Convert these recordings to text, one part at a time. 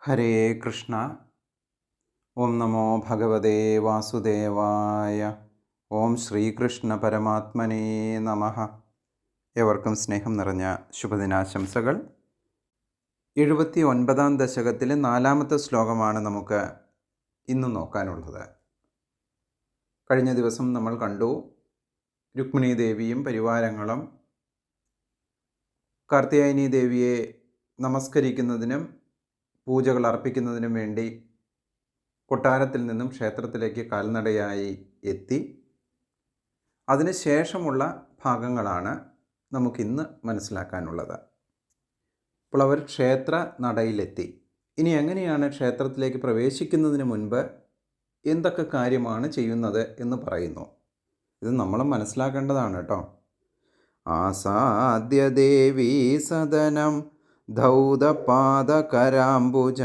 ഹരേ കൃഷ്ണ. ഓം നമോ ഭഗവതേ വാസുദേവായ. ഓം ശ്രീകൃഷ്ണ പരമാത്മനേ നമ. എവർക്കും സ്നേഹം നിറഞ്ഞ ശുഭദിനാശംസകൾ. എഴുപത്തി ഒൻപതാം ദശകത്തിലെ നാലാമത്തെ ശ്ലോകമാണ് നമുക്ക് ഇന്ന് നോക്കാനുള്ളത്. കഴിഞ്ഞ ദിവസം നമ്മൾ കണ്ടു രുക്മിണി ദേവിയും പരിവാരങ്ങളും. കാർത്തിയായനി ദേവിയെ നമസ്കരിക്കുന്നതിനും പൂജകൾ അർപ്പിക്കുന്നതിനും വേണ്ടി കൊട്ടാരത്തിൽ നിന്നും ക്ഷേത്രത്തിലേക്ക് കാൽനടയായി എത്തി. അതിന് ശേഷമുള്ള ഭാഗങ്ങളാണ് നമുക്കിന്ന് മനസ്സിലാക്കാനുള്ളത്. അപ്പോൾ അവർ ക്ഷേത്ര നടയിലെത്തി. ഇനി എങ്ങനെയാണ് ക്ഷേത്രത്തിലേക്ക് പ്രവേശിക്കുന്നതിന് മുൻപ് എന്തൊക്കെ കാര്യമാണ് ചെയ്യുന്നത് എന്ന് പറയുന്നു. ഇത് നമ്മൾ മനസ്സിലാക്കേണ്ടതാണ് കേട്ടോ. ആസാദ്യ ദേവീ സദനം ധൗതപാദകരാംബുജ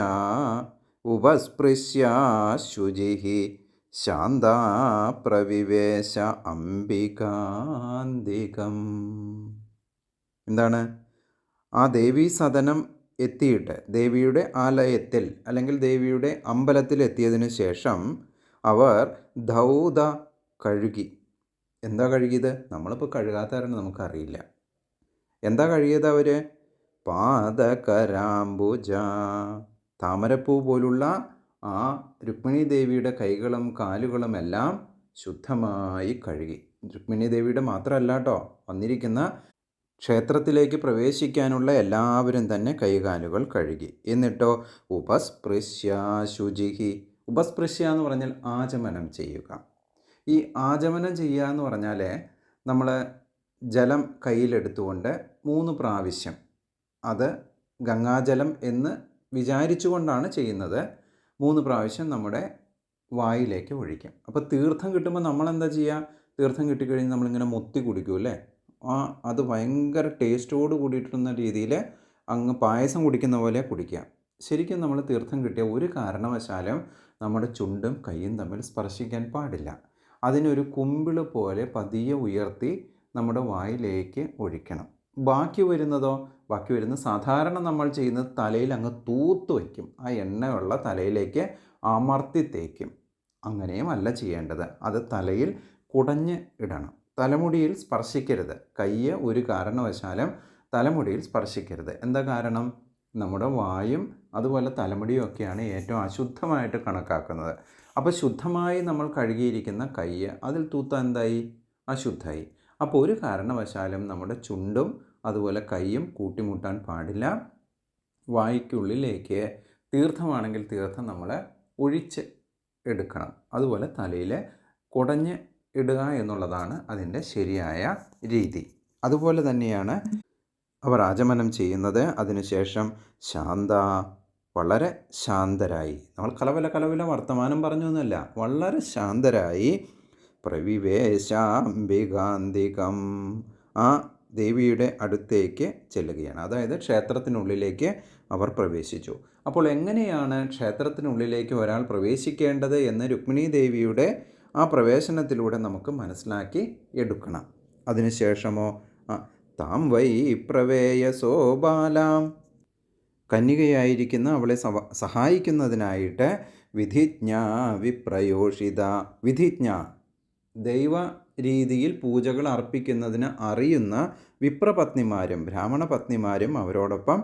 ഉപസ്പൃശ്യാശുചി ശാന്ത ശാന്താ പ്രവിവേശ അംബികാന്തികം. എന്താണ്? ആ ദേവീ സദനം എത്തിയിട്ട് ദേവിയുടെ ആലയത്തിൽ അല്ലെങ്കിൽ ദേവിയുടെ അമ്പലത്തിൽ എത്തിയതിനു ശേഷം അവർ ധൗത കഴുകി. എന്താ കഴുകിയത്? നമ്മളിപ്പോൾ കഴുകാത്ത കാരണം നമുക്കറിയില്ല. എന്താ കഴുകിയത് അവർ പാദകരാംബുജ. താമരപ്പൂ പോലുള്ള ആ രുക്മിണി ദേവിയുടെ കൈകളും കാലുകളും എല്ലാം ശുദ്ധമായി കഴുകി. രുക്മിണി ദേവിയുടെ മാത്രമല്ല കേട്ടോ വന്നിരിക്കുന്ന ക്ഷേത്രത്തിലേക്ക് പ്രവേശിക്കാനുള്ള എല്ലാവരും തന്നെ കൈകാലുകൾ കഴുകി. എന്നിട്ടോ ഉപസ്പൃശ്യ ശുചിഹി ഉപസ്പൃശ്യ എന്ന് പറഞ്ഞാൽ ആചമനം ചെയ്യുക. ഈ ആചമനം ചെയ്യുക എന്ന് പറഞ്ഞാൽ നമ്മൾ ജലം കയ്യിലെടുത്തുകൊണ്ട് മൂന്ന് പ്രാവശ്യം അത് ഗംഗാജലം എന്ന് വിചാരിച്ചുകൊണ്ടാണ് ചെയ്യുന്നത്. മൂന്ന് പ്രാവശ്യം നമ്മുടെ വായിലേക്ക് ഒഴിക്കാം. അപ്പോൾ തീർത്ഥം കിട്ടുമ്പോൾ നമ്മൾ എന്താ ചെയ്യുക തീർത്ഥം കിട്ടിക്കഴിഞ്ഞ് നമ്മളിങ്ങനെ മുത്തി കുടിക്കും അല്ലേ? ആ അത് ഭയങ്കര ടേസ്റ്റോട് കൂടിയിട്ടുന്ന രീതിയിൽ അങ്ങ് പായസം കുടിക്കുന്ന പോലെ കുടിക്കുക. ശരിക്കും നമ്മൾ തീർത്ഥം കിട്ടിയ ഒരു കാരണവശാലും നമ്മുടെ ചുണ്ടും കൈയും തമ്മിൽ സ്പർശിക്കാൻ പാടില്ല. അതിനൊരു കുമ്പിൾ പോലെ പതിയെ ഉയർത്തി നമ്മുടെ വായിലേക്ക് ഒഴിക്കണം. ബാക്കി വരുന്നതോ ബാക്കി വരുന്ന സാധാരണ നമ്മൾ ചെയ്യുന്നത് തലയിൽ അങ്ങ് തൂത്ത് വയ്ക്കും. ആ എണ്ണയുള്ള തലയിലേക്ക് അമർത്തി തേക്കും. അങ്ങനെയും അല്ല ചെയ്യേണ്ടത്. അത് തലയിൽ കുടഞ്ഞ് ഇടണം. തലമുടിയിൽ സ്പർശിക്കരുത്. കയ്യ് ഒരു കാരണവശാലും തലമുടിയിൽ സ്പർശിക്കരുത്. എന്താ കാരണം? നമ്മുടെ വായും അതുപോലെ തലമുടിയും ഒക്കെയാണ് ഏറ്റവും അശുദ്ധമായിട്ട് കണക്കാക്കുന്നത്. അപ്പോൾ ശുദ്ധമായി നമ്മൾ കഴുകിയിരിക്കുന്ന കയ്യ് അതിൽ തൂത്ത എന്തായി? അശുദ്ധമായി അപ്പോൾ ഒരു കാരണവശാലും നമ്മുടെ ചുണ്ടും അതുപോലെ കൈയും കൂട്ടിമുട്ടാൻ പാടില്ല. വായിക്കുള്ളിലേക്ക് തീർത്ഥമാണെങ്കിൽ തീർത്ഥം നമ്മൾ ഒഴിച്ച് എടുക്കണം. അതുപോലെ തലയിൽ കുടഞ്ഞ് ഇടുക എന്നുള്ളതാണ് അതിന്റെ ശരിയായ രീതി. അതുപോലെ തന്നെയാണ് അവർ ആചമനം ചെയ്യുന്നത്. അതിനുശേഷം ശാന്ത വളരെ ശാന്തരായി. നമ്മൾ കലവല കലവല വർത്തമാനം പറഞ്ഞു എന്നല്ല വളരെ ശാന്തരായി പ്രവിവേശാംബികാന്തികം. ആ ദേവിയുടെ അടുത്തേക്ക് ചെല്ലുകയാണ്. അതായത് ക്ഷേത്രത്തിനുള്ളിലേക്ക് അവർ പ്രവേശിച്ചു. അപ്പോൾ എങ്ങനെയാണ് ക്ഷേത്രത്തിനുള്ളിലേക്ക് ഒരാൾ പ്രവേശിക്കേണ്ടത് എന്ന് രുക്മിണി ദേവിയുടെ ആ പ്രവേശനത്തിലൂടെ നമുക്ക് മനസ്സിലാക്കി എടുക്കണം. അതിനുശേഷമോ താം വൈ പ്രവേയസോ ബാലാം. കന്യകയായിരിക്കുന്ന അവളെ സഹായിക്കുന്നതിനായിട്ട് വിധിജ്ഞ വിപ്രയോഷിത വിധിജ്ഞ ദൈവ രീതിയിൽ പൂജകൾ അർപ്പിക്കുന്നതിന് അറിയുന്ന വിപ്രപത്നിമാരും ബ്രാഹ്മണ പത്നിമാരും അവരോടൊപ്പം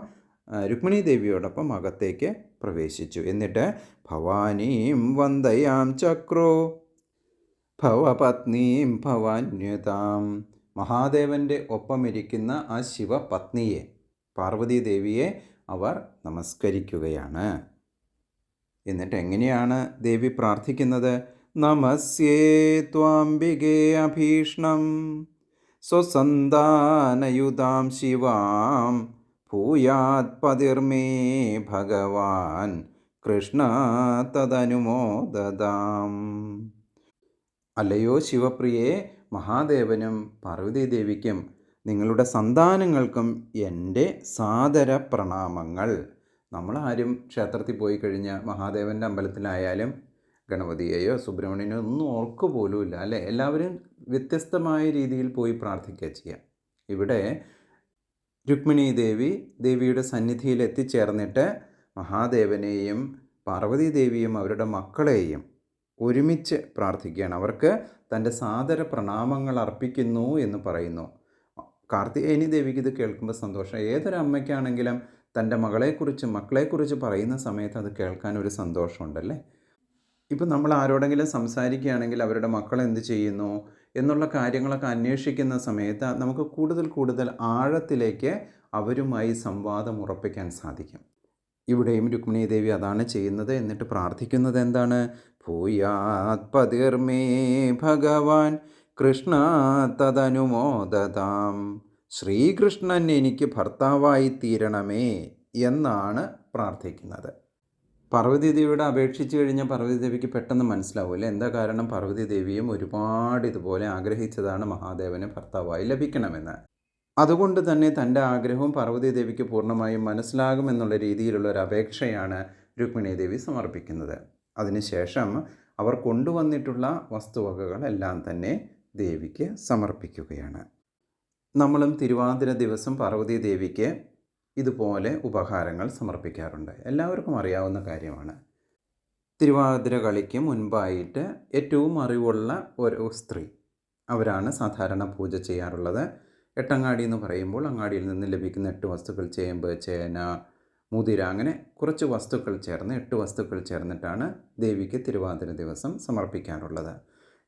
രുക്മിണി ദേവിയോടൊപ്പം അകത്തേക്ക് പ്രവേശിച്ചു. എന്നിട്ട് ഭവാനീം വന്ദയാം ചക്രോ ഭവപത്നീം ഭവാന്യതാം. മഹാദേവന്റെ ഒപ്പമിരിക്കുന്ന ആ ശിവപത്നിയെ പാർവതി ദേവിയെ അവർ നമസ്കരിക്കുകയാണ്. എന്നിട്ട് എങ്ങനെയാണ് ദേവി പ്രാർത്ഥിക്കുന്നത്? നമസ്യേ ത്വാംബികേ അഭീഷ്ണം സ്വസന്താനയുതാം ശിവാം ഭൂയാത് പതിർമേ ഭഗവാൻ കൃഷ്ണ തദനുമോദതാം അല്ലയോ ശിവപ്രിയെ മഹാദേവനും പാർവതീദേവിക്കും നിങ്ങളുടെ സന്താനങ്ങൾക്കും എന്റെ സാദര പ്രണാമങ്ങൾ നമ്മളാരും ക്ഷേത്രത്തിൽ പോയി കഴിഞ്ഞാൽ മഹാദേവന്റെ അമ്പലത്തിലായാലും ഗണപതിയെയോ സുബ്രഹ്മണ്യനെയോ ഒന്നും ഓർക്ക് പോലുമില്ല അല്ലേ? എല്ലാവരും വ്യത്യസ്തമായ രീതിയിൽ പോയി പ്രാർത്ഥിക്കുക ചെയ്യാം. ഇവിടെ രുക്മിണി ദേവി ദേവിയുടെ സന്നിധിയിൽ എത്തിച്ചേർന്നിട്ട് മഹാദേവനെയും പാർവതി ദേവിയും അവരുടെ മക്കളെയും ഒരുമിച്ച് പ്രാർത്ഥിക്കുകയാണ്. അവർക്ക് തന്റെ സാദര പ്രണാമങ്ങൾ അർപ്പിക്കുന്നു എന്ന് പറയുന്നു. കാർത്തികേയനി ദേവിക്ക് ഇത് കേൾക്കുമ്പോൾ സന്തോഷം. ഏതൊരു അമ്മയ്ക്കാണെങ്കിലും തന്റെ മകളെക്കുറിച്ച് മക്കളെക്കുറിച്ച് പറയുന്ന സമയത്ത് അത് കേൾക്കാൻ ഒരു സന്തോഷമുണ്ടല്ലേ? ഇപ്പം നമ്മൾ ആരോടെങ്കിലും സംസാരിക്കുകയാണെങ്കിൽ അവരുടെ മക്കൾ എന്ത് ചെയ്യുന്നു എന്നുള്ള കാര്യങ്ങളൊക്കെ അന്വേഷിക്കുന്ന സമയത്ത് നമുക്ക് കൂടുതൽ കൂടുതൽ ആഴത്തിലേക്ക് അവരുമായി സംവാദം ഉറപ്പിക്കാൻ സാധിക്കും. ഇവിടെയും രുക്മിണി ദേവി അതാണ് ചെയ്യുന്നത് എന്നിട്ട് പ്രാർത്ഥിക്കുന്നത് എന്താണ്? ഭൂയാത് പതിർമേ ഭഗവാൻ കൃഷ്ണ തദനുമോദതാം. ശ്രീകൃഷ്ണൻ എനിക്ക് ഭർത്താവായി തീരണമേ എന്നാണ് പ്രാർത്ഥിക്കുന്നത്. പാർവതി ദേവിയോട് അപേക്ഷിച്ച് കഴിഞ്ഞാൽ പാർവതി ദേവിക്ക് പെട്ടെന്ന് മനസ്സിലാവില്ല എന്താ കാരണം? പാർവതി ദേവിയും ഒരുപാട് ഇതുപോലെ ആഗ്രഹിച്ചതാണ് മഹാദേവന് ഭർത്താവായി ലഭിക്കണമെന്ന്. അതുകൊണ്ട് തന്നെ തന്റെ ആഗ്രഹവും പാർവതി ദേവിക്ക് പൂർണമായും മനസ്സിലാകുമെന്നുള്ള രീതിയിലുള്ള ഒരു അപേക്ഷയാണ് രുക്മിണി ദേവി സമർപ്പിക്കുന്നത്. അതിനുശേഷം അവർ കൊണ്ടുവന്നിട്ടുള്ള വസ്തുവകകളെല്ലാം തന്നെ ദേവിക്ക് സമർപ്പിക്കുകയാണ്. നമ്മളും തിരുവാതിര ദിവസം പാർവതി ദേവിക്ക് ഇതുപോലെ ഉപഹാരങ്ങൾ സമർപ്പിക്കാറുണ്ട്. എല്ലാവർക്കും അറിയാവുന്ന കാര്യമാണ്. തിരുവാതിര കളിക്ക് മുൻപായിട്ട് ഏറ്റവും അറിവുള്ള ഒരു സ്ത്രീ. അവരാണ് സാധാരണ പൂജ ചെയ്യാറുള്ളത്. എട്ടങ്ങാടി എന്ന് പറയുമ്പോൾ അങ്ങാടിയിൽ നിന്ന് ലഭിക്കുന്ന എട്ട് വസ്തുക്കൾ ചേമ്പ് ചേന മുതിര അങ്ങനെ കുറച്ച് വസ്തുക്കൾ ചേർന്ന് എട്ട് വസ്തുക്കൾ ചേർന്നിട്ടാണ് ദേവിക്ക് തിരുവാതിര ദിവസം സമർപ്പിക്കാറുള്ളത്.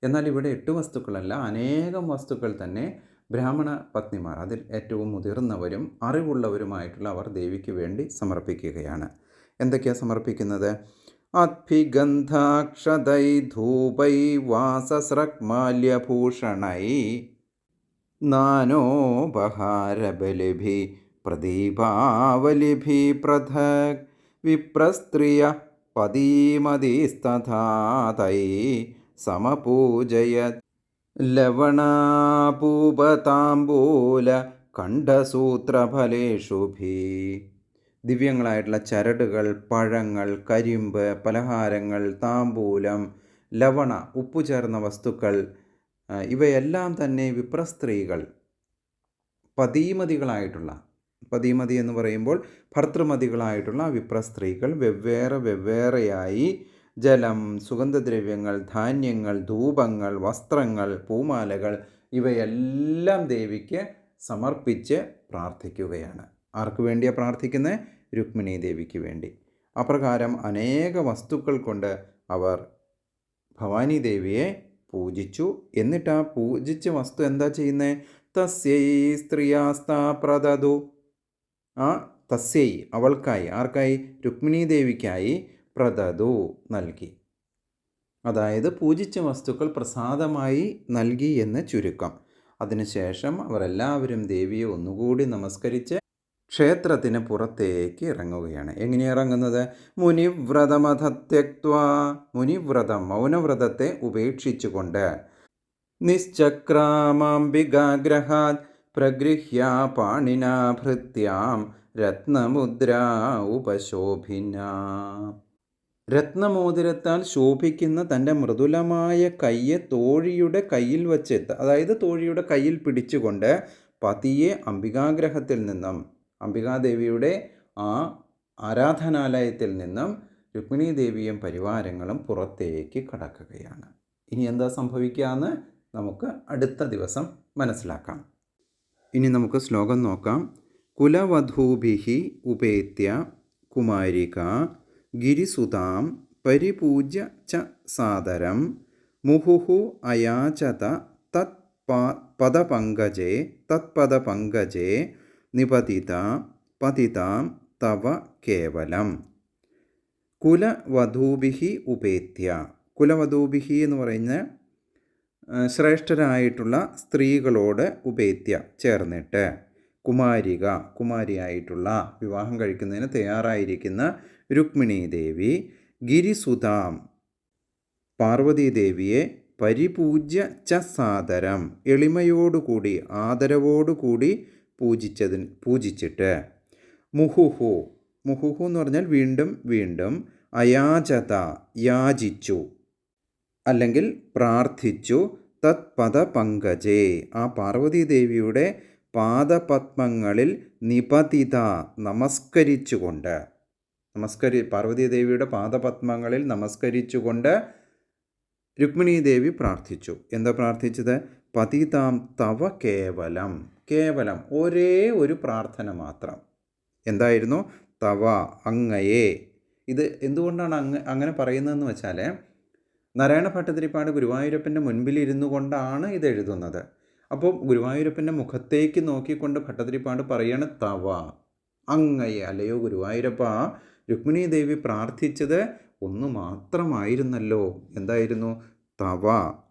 എന്നാൽ ഇവിടെ എട്ട് വസ്തുക്കളല്ല അനേകം വസ്തുക്കൾ തന്നെ ബ്രാഹ്മണ പത്നിമാർ അതിൽ ഏറ്റവും മുതിർന്നവരും അറിവുള്ളവരുമായിട്ടുള്ള അവർ ദേവിക്ക് വേണ്ടി സമർപ്പിക്കുകയാണ്. എന്തൊക്കെയാണ് സമർപ്പിക്കുന്നത്? അദ്ഭിഗന്ധാക്ഷതൈ ധൂപൈ വാസസ്രക്മാല്യഭൂഷണൈ നാനോപഹാരബലിഭി പ്രദീപാവലിഭി പൃഥക് വിപ്രസ്ത്രിയ പതീമതിസ്തഥാതൈ സമപൂജയ ലവണാപൂപതാംബൂല കണ്ഠസൂത്രഫലേഷുഭി. ദിവ്യങ്ങളായിട്ടുള്ള ചരടുകൾ പഴങ്ങൾ കരിമ്പ് പലഹാരങ്ങൾ താമ്പൂലം ലവണ ഉപ്പു ചേർന്ന വസ്തുക്കൾ ഇവയെല്ലാം തന്നെ വിപ്രസ്ത്രീകൾ. പതീമതികളായിട്ടുള്ള പതീമതി എന്ന് പറയുമ്പോൾ ഭർത്തൃമതികളായിട്ടുള്ള വിപ്രസ്ത്രീകൾ വെവ്വേറെ വെവ്വേറെയായി ജലം സുഗന്ധദ്രവ്യങ്ങൾ ധാന്യങ്ങൾ ധൂപങ്ങൾ വസ്ത്രങ്ങൾ പൂമാലകൾ ഇവയെല്ലാം ദേവിക്ക് സമർപ്പിച്ച് പ്രാർത്ഥിക്കുകയാണ്. ആർക്ക് വേണ്ടിയാണ് പ്രാർത്ഥിക്കുന്നത് രുക്മിണി ദേവിക്ക് വേണ്ടി. അപ്രകാരം അനേക വസ്തുക്കൾ കൊണ്ട് അവർ ഭവാനി ദേവിയെ പൂജിച്ചു. എന്നിട്ട് ആ പൂജിച്ച വസ്തു എന്താ ചെയ്യുന്നത് തസ്യൈ സ്ത്രീയാസ്താ പ്രദതു ആ തസ്യൈ അവൾക്കായി ആർക്കായി? രുക്മിണി ദേവിക്കായി പ്രദതു നൽകി. അതായത് പൂജിച്ച വസ്തുക്കൾ പ്രസാദമായി നൽകി എന്ന് ചുരുക്കം. അതിനുശേഷം അവരെല്ലാവരും ദേവിയെ ഒന്നുകൂടി നമസ്കരിച്ച് ക്ഷേത്രത്തിന് പുറത്തേക്ക് ഇറങ്ങുകയാണ്. എങ്ങനെ ഇറങ്ങുന്നത്? മുനിവ്രതമധത്യക്വ മുനിവ്രതം മൗനവ്രതത്തെ ഉപേക്ഷിച്ചുകൊണ്ട് നിശ്ചക്രാമാംബികാഗ്രഹാത് പ്രഗൃഹ്യ പാണിനാഭൃത്യാം രത്നമുദ്ര ഉപശോഭിന. രത്നമോതിരത്താൽ ശോഭിക്കുന്ന തന്റെ മൃദുലമായ കയ്യെ തോഴിയുടെ കയ്യിൽ വച്ച് അതായത് തോഴിയുടെ കയ്യിൽ പിടിച്ചുകൊണ്ട് പതിയെ അംബികാഗ്രഹത്തിൽ നിന്നും അംബികാദേവിയുടെ ആ ആരാധനാലയത്തിൽ നിന്നും രുക്മിണി ദേവിയും പരിവാരങ്ങളും പുറത്തേക്ക് കടക്കുകയാണ്. ഇനി എന്താ സംഭവിക്കുകയെന്ന് നമുക്ക് അടുത്ത ദിവസം മനസ്സിലാക്കാം. ഇനി നമുക്ക് ശ്ലോകം നോക്കാം. കുലവധൂഭിഹി ഉപേത്യ കുമാരിക ഗിരിസുതാം പരിപൂജ്യ ച സാദരം മുഹുഹു അയാചത തത് പദപങ്കജേ തത്പദപങ്കജേ നിപതിത പതിതാം തവ കേവലം. കുലവധൂഭിഹി ഉപേത്യ. കുലവധൂഭിഹി എന്ന് പറയുന്ന ശ്രേഷ്ഠരായിട്ടുള്ള സ്ത്രീകളോട് ഉപേത്യ ചേർന്നിട്ട് കുമാരിക കുമാരിയായിട്ടുള്ള വിവാഹം കഴിക്കുന്നതിന് തയ്യാറായിരിക്കുന്ന രുക്മിണി ദേവി ഗിരിസുതാം പാർവതീദേവിയെ പരിപൂജ്യ ച സാദരം എളിമയോടുകൂടി ആദരവോടുകൂടി പൂജിച്ചതിന് പൂജിച്ചിട്ട്. മുഹുഹു. മുഹുഹു എന്ന് പറഞ്ഞാൽ വീണ്ടും വീണ്ടും അയാചത യാചിച്ചു. അല്ലെങ്കിൽ പ്രാർത്ഥിച്ചു തത് പദപങ്കജേ ആ പാർവതീദേവിയുടെ പാദപത്മങ്ങളിൽ നിപതിത നമസ്കരിച്ചുകൊണ്ട്. നമസ്കരി പാർവതീദേവിയുടെ പാദപത്മങ്ങളിൽ നമസ്കരിച്ചുകൊണ്ട് രുക്മിണി ദേവി പ്രാർത്ഥിച്ചു. എന്താ പ്രാർത്ഥിച്ചത്? പതിതാം തവ കേവലം കേവലം ഒരേ ഒരു പ്രാർത്ഥന മാത്രം. എന്തായിരുന്നു? തവ അങ്ങയെ. ഇത് എന്തുകൊണ്ടാണ് അങ്ങ് അങ്ങനെ പറയുന്നതെന്ന് വെച്ചാൽ നാരായണ ഭട്ടതിരിപ്പാട് ഗുരുവായൂരപ്പന്റെ മുൻപിൽ ഇരുന്നു കൊണ്ടാണ് ഇത് എഴുതുന്നത്. അപ്പോൾ ഗുരുവായൂരപ്പന്റെ മുഖത്തേക്ക് നോക്കിക്കൊണ്ട് ഭട്ടതിരിപ്പാട് പറയാണ് തവ അങ്ങയെ. അല്ലയോ ഗുരുവായൂരപ്പ രുക്മിണി ദേവി പ്രാർത്ഥിച്ചത് ഒന്ന് മാത്രമായിരുന്നല്ലോ. എന്തായിരുന്നു? തവ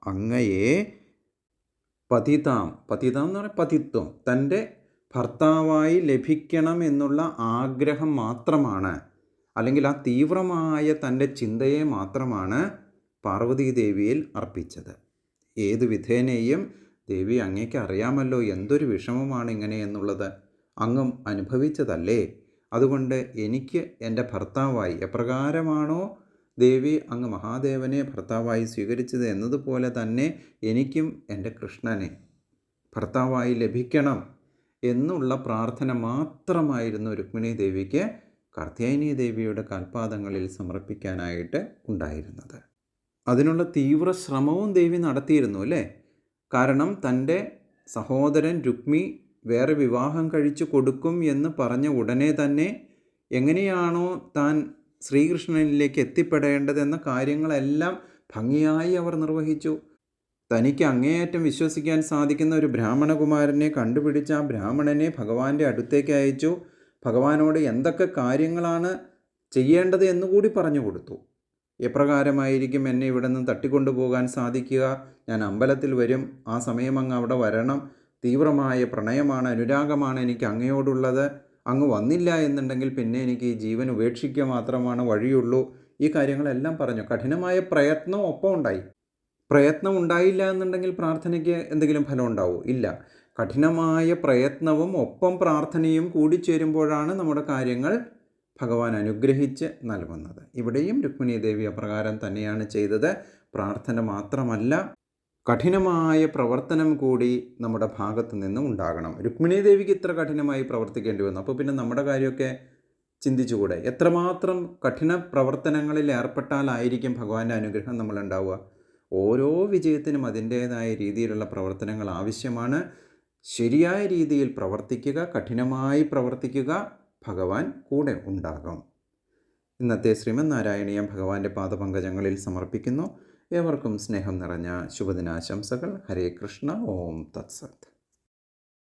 അങ്ങയെ പതിതാം. പതിതാം എന്ന് പറഞ്ഞാൽ പതിത്വം. തന്റെ ഭർത്താവായി ലഭിക്കണം എന്നുള്ള ആഗ്രഹം മാത്രമാണ്. അല്ലെങ്കിൽ ആ തീവ്രമായ തന്റെ ചിന്തയെ മാത്രമാണ് പാർവതീദേവിയിൽ അർപ്പിച്ചത്. ഏത് വിധേനയും ദേവി അങ്ങേക്ക് അറിയാമല്ലോ എന്തൊരു വിഷമമാണ് ഇങ്ങനെ എന്നുള്ളത്. അങ്ങും അനുഭവിച്ചതല്ലേ? അതുകൊണ്ട് എനിക്ക് എന്റെ ഭർത്താവായി എപ്രകാരമാണോ ദേവി അങ്ങ് മഹാദേവനെ ഭർത്താവായി സ്വീകരിച്ചത് എന്നതുപോലെ തന്നെ എനിക്കും എന്റെ കൃഷ്ണനെ ഭർത്താവായി ലഭിക്കണം എന്നുള്ള പ്രാർത്ഥന മാത്രമായിരുന്നു രുക്മിണി ദേവിക്ക് കാർത്യായനി ദേവിയുടെ കാൽപാദങ്ങളിൽ സമർപ്പിക്കാനായിട്ട് ഉണ്ടായിരുന്നത്. അതിനുള്ള തീവ്ര ശ്രമവും ദേവി നടത്തിയിരുന്നു അല്ലേ? കാരണം തന്റെ സഹോദരൻ രുക്മി വേറെ വിവാഹം കഴിച്ചു കൊടുക്കും എന്ന് പറഞ്ഞ ഉടനെ തന്നെ എങ്ങനെയാണോ താൻ ശ്രീകൃഷ്ണനിലേക്ക് എത്തിപ്പെടേണ്ടതെന്ന കാര്യങ്ങളെല്ലാം ഭംഗിയായി അവർ നിർവഹിച്ചു. തനിക്ക് അങ്ങേയറ്റം വിശ്വസിക്കാൻ സാധിക്കുന്ന ഒരു ബ്രാഹ്മണകുമാരനെ കണ്ടുപിടിച്ച ആ ബ്രാഹ്മണനെ ഭഗവാന്റെ അടുത്തേക്ക് അയച്ചു. ഭഗവാനോട് എന്തൊക്കെ കാര്യങ്ങളാണ് ചെയ്യേണ്ടത് എന്നുകൂടി പറഞ്ഞു കൊടുത്തു. എപ്രകാരമായിരിക്കും എന്നെ ഇവിടെ നിന്ന് തട്ടിക്കൊണ്ടുപോകാൻ സാധിക്കുക? ഞാൻ അമ്പലത്തിൽ വരും. ആ സമയം അങ്ങ് അവിടെ വരണം. തീവ്രമായ പ്രണയമാണ് അനുരാഗമാണ് എനിക്ക് അങ്ങയോടുള്ളത്. അങ്ങ് വന്നില്ല എന്നുണ്ടെങ്കിൽ പിന്നെ എനിക്ക് ഈ ജീവൻ ഉപേക്ഷിക്കുക മാത്രമാണ് വഴിയുള്ളൂ. ഈ കാര്യങ്ങളെല്ലാം പറഞ്ഞു. കഠിനമായ പ്രയത്നം ഒപ്പം ഉണ്ടായി. പ്രയത്നം ഉണ്ടായില്ല എന്നുണ്ടെങ്കിൽ പ്രാർത്ഥനയ്ക്ക് എന്തെങ്കിലും ഫലം ഉണ്ടാവോ? ഇല്ല. കഠിനമായ പ്രയത്നവും ഒപ്പം പ്രാർത്ഥനയും കൂടി ചേരുമ്പോഴാണ് നമ്മുടെ കാര്യങ്ങൾ ഭഗവാൻ അനുഗ്രഹിച്ച് നൽകുന്നത്. ഇവിടെയും രുക്മിണി ദേവി അപ്രകാരം തന്നെയാണ് ചെയ്തത്. പ്രാർത്ഥന മാത്രമല്ല കഠിനമായ പ്രവർത്തനം കൂടി നമ്മുടെ ഭാഗത്തു നിന്ന് ഉണ്ടാകണം. രുക്മിണി ദേവിക്ക് ഇത്ര കഠിനമായി പ്രവർത്തിക്കേണ്ടി വന്നു. അപ്പോൾ പിന്നെ നമ്മുടെ കാര്യമൊക്കെ ചിന്തിച്ചുകൂടെ? എത്രമാത്രം കഠിന പ്രവർത്തനങ്ങളിൽ ഏർപ്പെട്ടാലായിരിക്കും ഭഗവാന്റെ അനുഗ്രഹം നമ്മളുണ്ടാവുക? ഓരോ വിജയത്തിനും അതിന്റേതായ രീതിയിലുള്ള പ്രവർത്തനങ്ങൾ ആവശ്യമാണ്. ശരിയായ രീതിയിൽ പ്രവർത്തിക്കുക കഠിനമായി പ്രവർത്തിക്കുക ഭഗവാൻ കൂടെ ഉണ്ടാകും ഇന്നത്തെ ശ്രീമൻ നാരായണീയം ഭഗവാന്റെ പാദപങ്കജങ്ങളിൽ സമർപ്പിക്കുന്നു. ഏവർക്കും സ്നേഹം നിറഞ്ഞ ശുഭദിനാശംസകൾ. ഹരേ കൃഷ്ണ. ഓം തത്സത്.